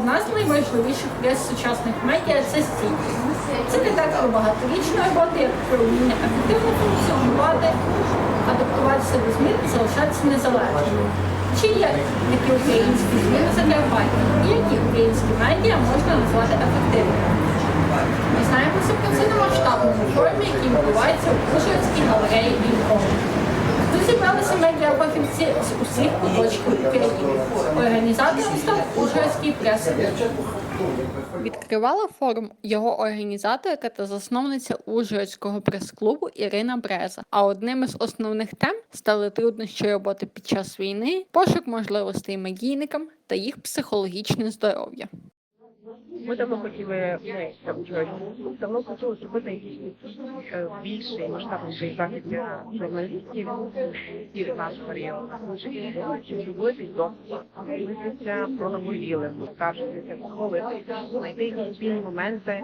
Одна з найважливіших рис сучасних медіа це стійкість. Це не так про багаторічну роботу, як про вміння ефективно функціонувати, адаптуватися до змін і залишатися незалежними. Чи є такі українські зміни закарпаття? І які українські медіа можна назвати ефективними? Дізнаємося про це на масштабному форумі, який відбувається у Ужгородській галереї Вільхову. Зібралися медіафахівці з усіх куточків України. Організатором став Ужгородський прес Відкривала форум його організаторка та засновниця Ужгородського прес-клубу Ірина Бреза. А одним із основних тем стали труднощі роботи під час війни, пошук можливостей медійникам та їх психологічне здоров'я. Ми давно хотіли ми Ужгородський, давно хотіли зробити якийсь е, більший масштабніший захід для журналістів і нашого періоду. Зробити досвід, мислитися про наболіле, скаржитися, похвалити, знайти якісь спільні моменти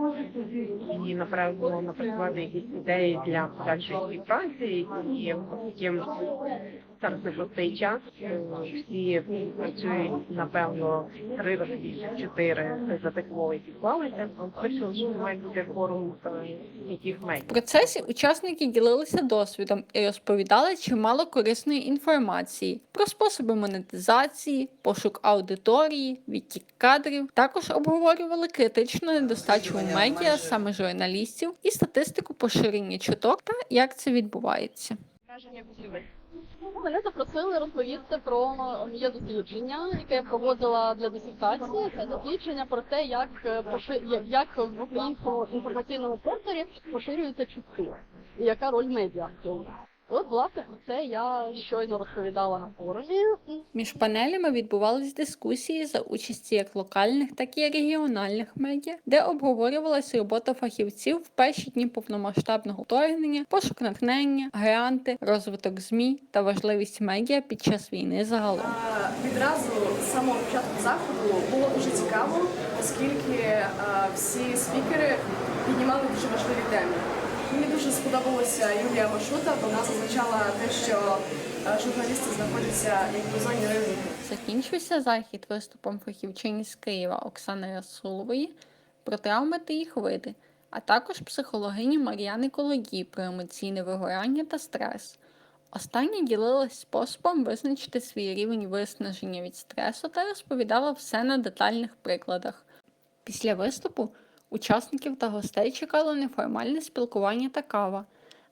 і напевно напрацювати якісь ідеї для подальшої співпраці і оскільки зараз непростий час. е, Всі працюють напевно три роки, чотири за тепло і підклалися. Вирішили, що має бути форум е, яких В процесі учасники ділилися досвідом і розповідали чимало корисної інформації про способи монетизації, пошук аудиторії, відтік кадрів. Також обговорювали критичну недостачу у медіа, саме журналістів, і статистику поширення чуток та як це відбувається. Мене запросили розповісти про моє дослідження, яке я проводила для дисертації. Це дослідження про те, як е, як в українському інформаційному просторі поширюються чутки і яка роль медіа в цьому. От, власне, про це я щойно розповідала на форумі. Між панелями відбувались дискусії за участі як локальних, так і регіональних медіа, де обговорювалась робота фахівців в перші дні повномасштабного вторгнення, пошук натхнення, гранти, розвиток змі та важливість медіа під час війни загалом. А, Відразу з самого початку заходу було дуже цікаво, оскільки а, всі спікери піднімали дуже важливі теми. Мені дуже сподобалася Юлія Машута. Вона зазначала те, що журналісти знаходяться як у зоні ризику. Закінчився захід виступом фахівчині з Києва Оксани Расулової про травми та їх види, а також психологині Мар'яни Кологій про емоційне вигорання та стрес. Остання ділилась способом визначити свій рівень виснаження від стресу та розповідала все на детальних прикладах. Після виступу учасників та гостей чекало неформальне спілкування та кава.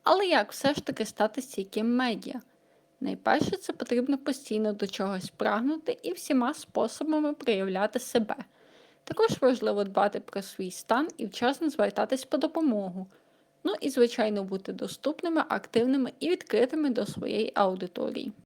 Але як все ж таки стати стійким медіа? Найперше, це потрібно постійно до чогось прагнути і всіма способами проявляти себе. Також важливо дбати про свій стан і вчасно звертатись по допомогу. Ну і, звичайно, бути доступними, активними і відкритими до своєї аудиторії.